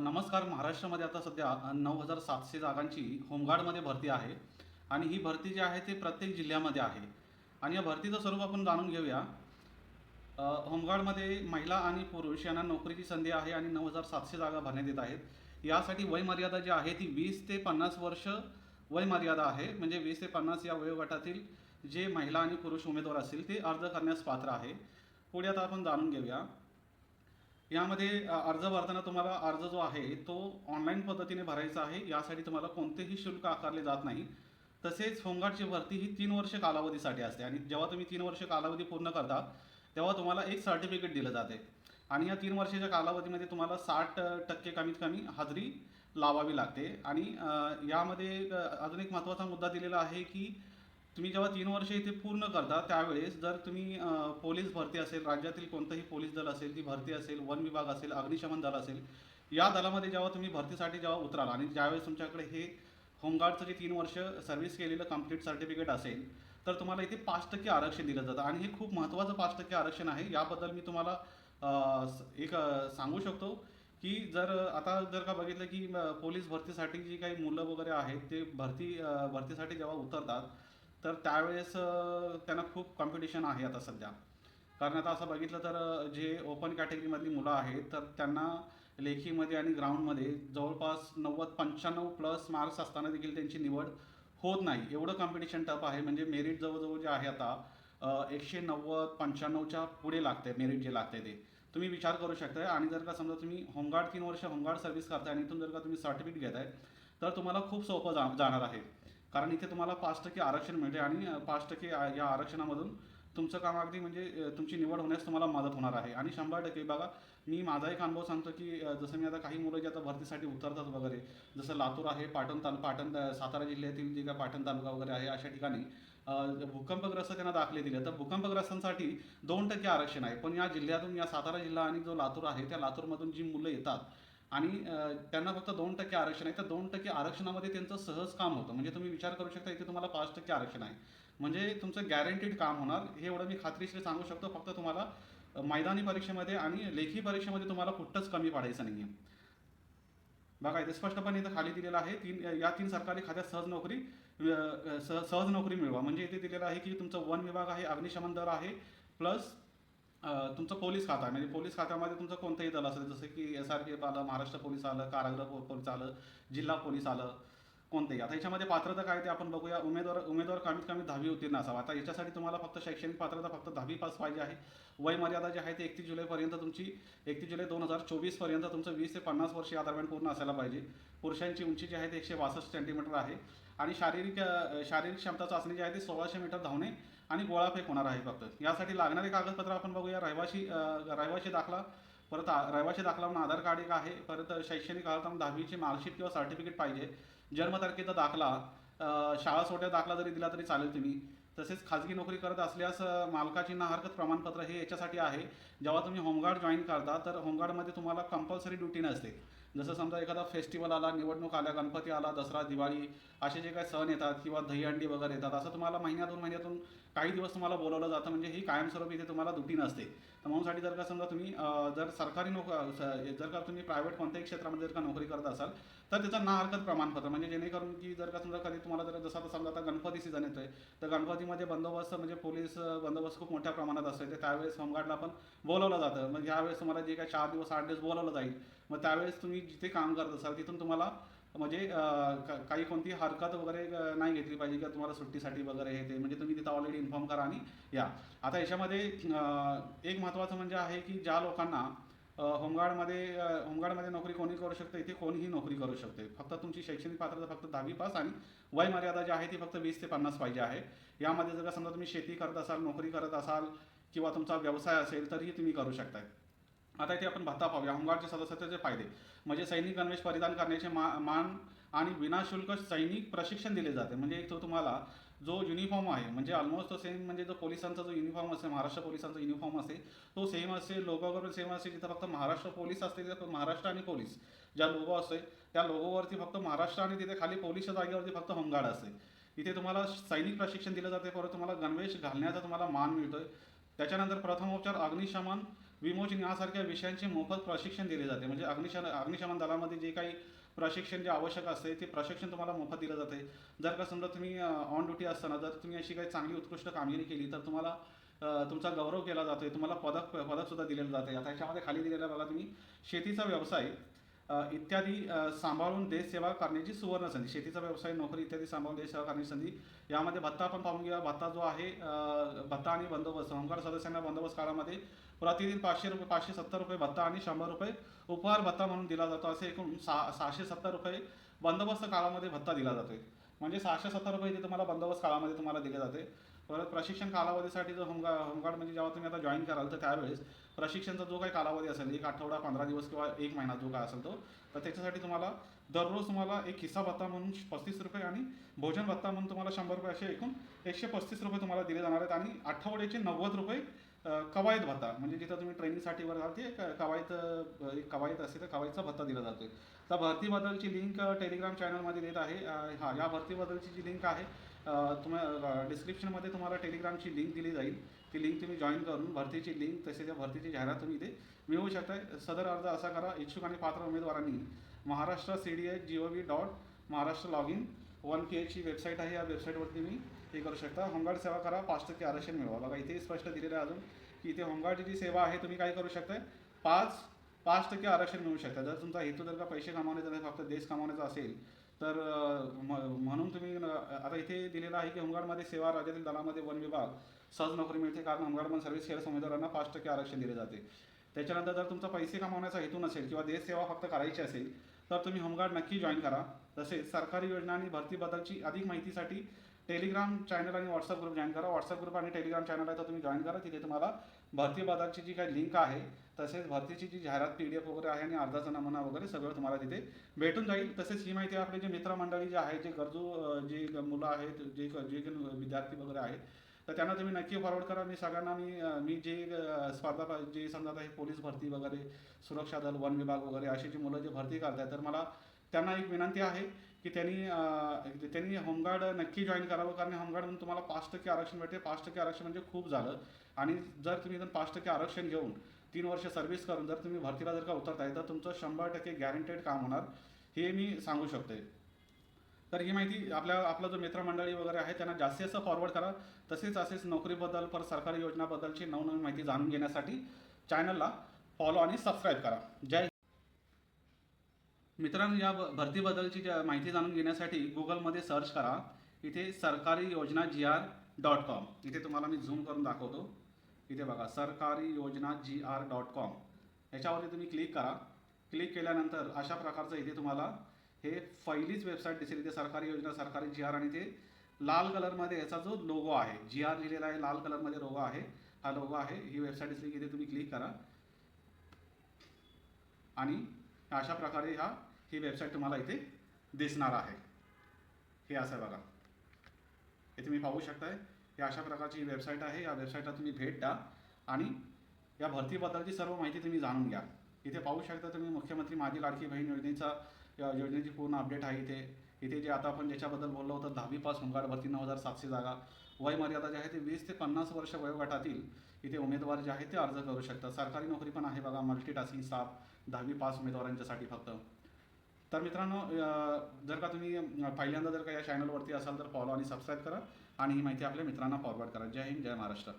नमस्कार. महाराष्ट्रामध्ये आता सध्या नऊ हजार सातशे जागांची होमगार्डमध्ये भरती आहे. आणि ही भरती जी आहे ती प्रत्येक जिल्ह्यामध्ये आहे. आणि या भरतीचं स्वरूप आपण जाणून घेऊया. होमगार्डमध्ये महिला आणि पुरुष यांना नोकरीची संधी आहे आणि नऊ हजार सातशे जागा भरण्यात येत आहेत. यासाठी वयमर्यादा जी आहे ती वीस ते पन्नास वर्ष वयमर्यादा आहे. म्हणजे वीस ते पन्नास या वयोगटातील जे महिला आणि पुरुष उमेदवार असतील ते अर्ज करण्यास पात्र आहे. पुढे आता आपण जाणून घेऊया. यामध्ये अर्ज भरताना तुम्हाला अर्ज जो आहे तो ऑनलाईन पद्धतीने भरायचा आहे. यासाठी तुम्हाला कोणतेही शुल्क आकारले जात नाही. तसेच होमगार्डची भरती ही तीन वर्ष कालावधीसाठी असते. आणि जेव्हा तुम्ही तीन वर्ष कालावधी पूर्ण करता तेव्हा तुम्हाला एक सर्टिफिकेट दिलं जाते. आणि या तीन वर्षाच्या कालावधीमध्ये तुम्हाला साठ टक्के कमीत कमी हाजरी लावावी लागते. आणि यामध्ये अजून एक महत्त्वाचा मुद्दा दिलेला आहे की तुम्ही जेव्हा तीन वर्ष इथे पूर्ण करता त्यावेळेस जर तुम्ही पोलीस भरती असेल राज्यातील कोणतंही पोलीस दल असेल ती भरती असेल वन विभाग असेल अग्निशमन दल असेल या दलामध्ये जेव्हा तुम्ही भरतीसाठी जेव्हा उतराल आणि ज्यावेळेस तुमच्याकडे हे होमगार्डचं जे तीन वर्ष सर्व्हिस केलेलं कंप्लीट सर्टिफिकेट असेल तर तुम्हाला इथे पाच टक्के आरक्षण दिलं जातं. आणि हे खूप महत्त्वाचं पाच टक्के आरक्षण आहे. याबद्दल मी तुम्हाला एक सांगू शकतो की जर आता जर का बघितलं की पोलीस भरतीसाठी जी काही मुलं वगैरे आहेत ते भरती भरतीसाठी जेव्हा उतरतात तर त्यावेळेस त्यांना खूप कॉम्पिटिशन आहे आता सध्या. कारण आता असं बघितलं तर जे ओपन कॅटेगरीमधली मुलं आहेत तर त्यांना लेखीमध्ये आणि ग्राउंडमध्ये जवळपास नव्वद पंच्याण्णव प्लस मार्क्स असताना देखील त्यांची निवड होत नाही. एवढं कॉम्पिटिशन टफ आहे. म्हणजे मेरिट जवळजवळ जे आहे आता एकशे नव्वद पंच्याण्णवच्या पुढे लागते मेरिट जे लागते ते. तुम्ही विचार करू शकताय. आणि जर का समजा तुम्ही होमगार्ड तीन वर्ष होमगार्ड सर्व्हिस करताय आणि इथून जर का तुम्ही सर्टिफिकेट घेताय तर तुम्हाला खूप सोपं जा जाणार आहे. कारण इथे तुम्हाला पाच टक्के आरक्षण मिळते आणि पाच टक्के या आरक्षणामधून तुमचं काम अगदी म्हणजे तुमची निवड होण्यास तुम्हाला मदत होणार आहे. आणि शंभर टक्के बघा मी माझा एक अनुभव सांगतो की जसं मी आता काही मुलं जे आता भरतीसाठी उतरतात वगैरे जसं लातूर आहे पाटण ताल पाटण सातारा जिल्ह्यातील जे काय पाटण तालुका वगैरे आहे अशा ठिकाणी भूकंपग्रस्त त्यांना दाखले दिले. तर भूकंपग्रस्तांसाठी दोन टक्के आरक्षण आहे. पण या जिल्ह्यातून या सातारा जिल्हा आणि जो लातूर आहे त्या लातूरमधून जी मुलं येतात आणि त्यांना फक्त दोन टक्के आरक्षण आहे. तर दोन टक्के आरक्षणामध्ये त्यांचं सहज काम होतं. म्हणजे तुम्ही विचार करू शकता इथे तुम्हाला पाच टक्के आरक्षण आहे. म्हणजे तुमचं गॅरंटीड काम होणार. हे एवढं मी खात्रीशीर सांगू शकतो. फक्त तुम्हाला मैदानी परीक्षेमध्ये आणि लेखी परीक्षेमध्ये तुम्हाला कुठंच कमी पाडायचं नाही आहे बघा इथे स्पष्टपणे इथं खाली दिलेलं आहे. तीन या तीन सरकारी खात्यात सहज नोकरी सह सहज नोकरी मिळवा. म्हणजे इथे दिलेलं आहे की तुमचं वन विभाग आहे अग्निशमन दल आहे प्लस तुमचं पोलीस खाता आहे. म्हणजे पोलीस खात्यामध्ये तुमचं कोणतंही दल असेल जसं की एस आर पी एफ आलं महाराष्ट्र पोलीस आलं कारागृह पोलीस आलं जिल्हा पोलीस आलं कोणतेही. आता याच्यामध्ये पात्रता काय ते आपण बघूया. उमेदवार उमेदवार कमीत कमी दहावी उत्तीर्ण असावा. आता याच्यासाठी तुम्हाला फक्त शैक्षणिक पात्रता फक्त दहावी पास पाहिजे आहे. वय मर्यादा जी आहे ते एकतीस जुलैपर्यंत तुमची एकतीस जुलै दोन हजार चोवीसपर्यंत तुमचं वीस ते पन्नास वर्ष या दरम्यान पूर्ण असायला पाहिजे. पुरुषांची उंची जी आहे ते एकशे बासष्ट सेंटीमीटर आहे. आणि शारीरिक शारीरिक क्षमता चाचणी जी आहे ती सोळाशे मीटर धावणे आणि गोळाफेक होणार आहे फक्त. यासाठी लागणारे कागदपत्र आपण बघूया. रहिवाशी रहिवाशी दाखला परत रहिवाशी दाखला म्हणून आधार कार्ड एक आहे. परत शैक्षणिक अर्थ म्हणून दहावीची मार्कशीट किंवा सर्टिफिकेट पाहिजे. जन्मतारखेचा दाखला शाळा सोट्या दाखला जरी दिला तरी चालेल तुम्ही. तसेच खाजगी नोकरी करत असल्यास मालकाची ना हरकत प्रमाणपत्र हे याच्यासाठी आहे. जेव्हा तुम्ही होमगार्ड जॉईन करता तर होमगार्डमध्ये तुम्हाला कंपल्सरी ड्युटी नसते. जसं समजा एखादा फेस्टिवल आला निवडणूक आल्या गणपती आला दसरा दिवाळी असे जे काही सण येतात किंवा दहीहंडी वगैरे येतात असं तुम्हाला महिन्या दोन महिन्यातून काही दिवस तुम्हाला बोलवलं जातं म्हणजे ही कायमस्वरूपी इथे तुम्हाला दुटी नसते. तर म्हणूनसाठी जर का समजा तुम्ही जर सरकारी नोक जर का तुम्ही प्रायव्हेट कोणत्याही क्षेत्रामध्ये जर का नोकरी करत असाल तर त्याचं ना हरकत प्रमाणपत्र म्हणजे जेणेकरून की जर का समजा कधी तुम्हाला जर जसं समजा आता गणपती सीझन येतोय तर गणपतीमध्ये बंदोबस्त म्हणजे पोलीस बंदोबस्त खूप मोठ्या प्रमाणात असतो तर त्यावेळेस होमगार्डला पण बोलवलं जातं. मग ह्यावेळेस तुम्हाला जे काही चार दिवस आठ दिवस बोलवलं जाईल. मग त्यावेळेस तुम्ही जिथे काम करत असाल तिथून तुम्हाला म्हणजे काही कोणती हरकत वगैरे नाही घेतली पाहिजे किंवा तुम्हाला सुट्टीसाठी वगैरे हे ते. म्हणजे तुम्ही तिथं ऑलरेडी इन्फॉर्म करा आणि या. आता याच्यामध्ये एक महत्त्वाचं म्हणजे आहे की ज्या लोकांना होमगार्डमध्ये होमगार्डमध्ये नोकरी कोणी करू शकते? इथे कोणीही नोकरी करू शकते. फक्त तुमची शैक्षणिक पात्रता फक्त दहावी पास आणि वयमर्यादा जी आहे ती फक्त वीस ते पन्नास पाहिजे आहे. यामध्ये जर समजा तुम्ही शेती करत असाल नोकरी करत असाल किंवा तुमचा व्यवसाय असेल तरीही तुम्ही करू शकताय. आता इथे आपण भत्ता पाहूया. होमगार्डचे सदस्यतेचे फायदे. म्हणजे सैनिक गणवेश परिधान करण्याचे मा मान आणि विनाशुल्क सैनिक प्रशिक्षण दिले जाते. म्हणजे एक तो तुम्हाला जो युनिफॉर्म आहे म्हणजे ऑलमोस्ट तो सेम म्हणजे जो पोलिसांचा जो युनिफॉर्म असेल महाराष्ट्र पोलिसांचा युनिफॉर्म असेल तो सेम असेल लोगो वगैरे सेम असेल जिथं फक्त महाराष्ट्र पोलीस असते तिथं महाराष्ट्र आणि पोलीस. ज्या लोगो असते त्या लोगोवरती फक्त महाराष्ट्र आणि तिथे खाली पोलीसच्या जागेवरती फक्त होमगार्ड असते इथे तुम्हाला सैनिक प्रशिक्षण दिलं जाते परत तुम्हाला गणवेश घालण्याचा तुम्हाला मान मिळतोय. त्याच्यानंतर प्रथमोपचार अग्निशमन विमोचन यासारख्या विषयांचे मोफत प्रशिक्षण दिले जाते. म्हणजे अग्निशमन अग्निशमन दलामध्ये जे काही प्रशिक्षण जे आवश्यक असते ते प्रशिक्षण तुम्हाला मोफत दिलं जाते. जर का समजा तुम्ही ऑन ड्युटी असताना जर तुम्ही अशी काही चांगली उत्कृष्ट कामगिरी केली तर तुम्हाला तुमचा गौरव केला जातोय. तुम्हाला पदक पदकसुद्धा दिलेलं दिलेलं जाते आता ह्याच्यामध्ये खाली दिलेला बघा तुम्ही शेतीचा व्यवसाय इत्यादी सांभाळून देश सेवा करण्याची सुवर्ण संधी. शेतीचा व्यवसाय नोकरी इत्यादी सांभाळून देश सेवा करण्याची संधी. यामध्ये भत्ता आपण पाहून घ्या. भत्ता जो आहे भत्ता आणि बंदोबस्त होमगार्ड सदस्यांना बंदोबस्त काळामध्ये प्रतिदिन पाचशे रुपये पाचशे सत्तर रुपये भत्ता आणि शंभर रुपये उपहार भत्ता म्हणून दिला जातो. असे एकूण सहा सहाशे सत्तर रुपये बंदोबस्त काळामध्ये भत्ता दिला जातो म्हणजे सहाशे सत्तर रुपये इथे तुम्हाला बंदोबस्त काळामध्ये तुम्हाला दिले जाते. परत प्रशिक्षण कालावधीसाठी जर होमगार्ड होमगार्ड म्हणजे जेव्हा तुम्ही आता जॉईन कराल तर त्यावेळेस प्रशिक्षणचा जो काही कालावधी असेल एक आठवडा पंधरा दिवस किंवा एक महिना जो काय असेल तो तर त्याच्यासाठी तुम्हाला दररोज तुम्हाला एक हिस्सा भत्ता म्हणून पस्तीस रुपये आणि भोजन भत्ता म्हणून तुम्हाला शंभर रुपये असे एकूण एकशे पस्तीस रुपये तुम्हाला दिले जाणार आहेत आणि आठवड्याचे नव्वद रुपये कवायत भत्ता म्हणजे जिथं तुम्ही ट्रेनिंगसाठी वर जाल ते कवायत एक कवायत असते तर कवायतचा भत्ता दिला जातो तर भरतीबद्दलची लिंक टेलिग्राम चॅनलमध्ये देत आहे हा या भरतीबद्दलची जी लिंक आहे तुम्हाला डिस्क्रिप्शनमध्ये तुम्हाला टेलिग्रामची लिंक दिली जाईल. ती लिंक तुम्ही जॉईन करून भरतीची लिंक तसेच या भरतीची जाहिरात तुम्ही इथे मिळवू शकता. सदर अर्ज असा करा इच्छुक आणि पात्र उमेदवारांनी Maharashtra C D H G O V dot Maharashtra log in one P एचची website आहे. या वेबसाईटवरती तुम्ही हे करू शकता. होमगार्ड सेवा करा पाच टक्के आरक्षण मिळवा. बघा इथे स्पष्ट दिलेलं आहे अजून की इथे होमगार्डची जी सेवा आहे तुम्ही काय करू शकता? पाच पाच टक्के आरक्षण मिळू शकता. जर तुमचा हेतू जर का पैसे कमावण्याचा नाही फक्त देश कमावण्याचा असेल तर म- म्हणून तुम्ही आता इथे दिलेलं आहे की होमगार्डमध्ये सेवा राज्यातील दलामध्ये वन विभाग सहज नोकरी मिळते कारण होमगार्डमध्ये सर्व्हिस केअर उमेदवारांना पाच टक्के आरक्षण दिले जाते. त्याच्यानंतर जर तुमचा पैसे कमावण्याचा हेतू नसेल किंवा देश सेवा फक्त करायची असेल तर तुम्ही होमगार्ड नक्की जॉईन करा. तसेच सरकारी योजना आणि भरतीबद्दलची अधिक माहितीसाठी टेलिग्राम चॅनल आणि व्हॉट्सअप ग्रुप जॉईन करा. व्हॉट्सअप ग्रुप आणि टेलिग्राम चॅनल आहे तर तुम्ही जॉईन करा. तिथे तुम्हाला भरतीबद्दलची जी काही लिंक आहे तसेच भरतीची जी जाहिरात पी डी एफ वगैरे आहे आणि अर्जाचा नमुना वगैरे सगळं तुम्हाला तिथे भेटून जाईल. तसेच ही माहिती आपले जे मित्रमंडळी जे आहे जे गरजू जे मुलं आहेत जे जे विद्यार्थी वगैरे आहेत तर त्यांना तुम्ही नक्की फॉरवर्ड करा. मी सगळ्यांना मी मी जे स्पर्धा जे समजा आता हे पोलीस भरती वगैरे सुरक्षा दल वन विभाग वगैरे अशी जी मुलं जे भरती करतात तर मला त्यांना एक विनंती आहे की त्यांनी त्यांनी होमगार्ड नक्की जॉईन करावं. कारण होमगार्ड म्हणून तुम्हाला पाच टक्के आरक्षण भेटते पाच टक्के आरक्षण म्हणजे खूप झालं. आणि जर तुम्ही पाच टक्के आरक्षण घेऊन तीन वर्ष सर्व्हिस करून जर तुम्ही भरतीला जर का उतरताय तर तुमचं शंभर टक्के गॅरंटेड काम होणार हे मी सांगू शकतोय तर ही माहिती आपल्या आपला जो मित्रमंडळी वगैरे आहे त्यांना जास्तीत जास्त फॉरवर्ड करा. तसेच असेच नोकरीबद्दल पर सरकारी योजनाबद्दलची नवनवीन माहिती जाणून घेण्यासाठी चॅनलला फॉलो आणि सबस्क्राईब करा. जय मित्रांनो या भरतीबद्दलची माहिती जाणून घेण्यासाठी गुगलमध्ये सर्च करा. इथे सरकारी योजना जी आर डॉट कॉम इथे तुम्हाला मी झूम करून दाखवतो. इथे बघा सरकारी योजना जी आर डॉट कॉम याच्यावरती तुम्ही क्लिक करा. क्लिक केल्यानंतर अशा प्रकारचं इथे तुम्हाला हे पहिलीच वेबसाईट दिसेल. इथे सरकारी योजना सरकारी जी आर आणि ते लाल कलरमध्ये याचा जो लोगो आहे जी आर लिहिलेला आहे लाल कलरमध्ये लोगो आहे. हा लोगो आहे. ही वेबसाईट दिसली की इथे तुम्ही क्लिक करा. आणि अशा प्रकारे ह्या ही वेबसाईट तुम्हाला इथे दिसणार आहे. हे असं आहे बघा. हे तुम्ही पाहू शकताय. ही अशा प्रकारची वेबसाईट आहे. या वेबसाईटला तुम्ही भेट द्या. आणि या भरतीबद्दलची सर्व माहिती तुम्ही जाणून घ्या. इथे पाहू शकता तुम्ही मुख्यमंत्री माझी लाडकी बहीण योजनेचा या योजनेची पूर्ण अपडेट आहे इथे. इथे जे आता आपण ज्याच्याबद्दल बोललो होतं दहावी पास होमगार्ड भरती नऊ हजार सातशे जागा. वयमर्यादा जे जी आहे ते वीस ते पन्नास वर्ष वयोगटातील इथे उमेदवार जे आहे ते अर्ज करू शकतात. सरकारी नोकरी पण आहे बघा मल्टीटास्किंग स्टाफ दहावी पास उमेदवारांच्यासाठी फक्त. तर मित्रांनो जर का तुम्ही पहिल्यांदा जर का या चॅनलवरती असाल तर फॉलो आणि सबस्क्राईब करा. आणि ही माहिती आपल्या मित्रांना फॉरवर्ड करा. जय हिंद जय महाराष्ट्र.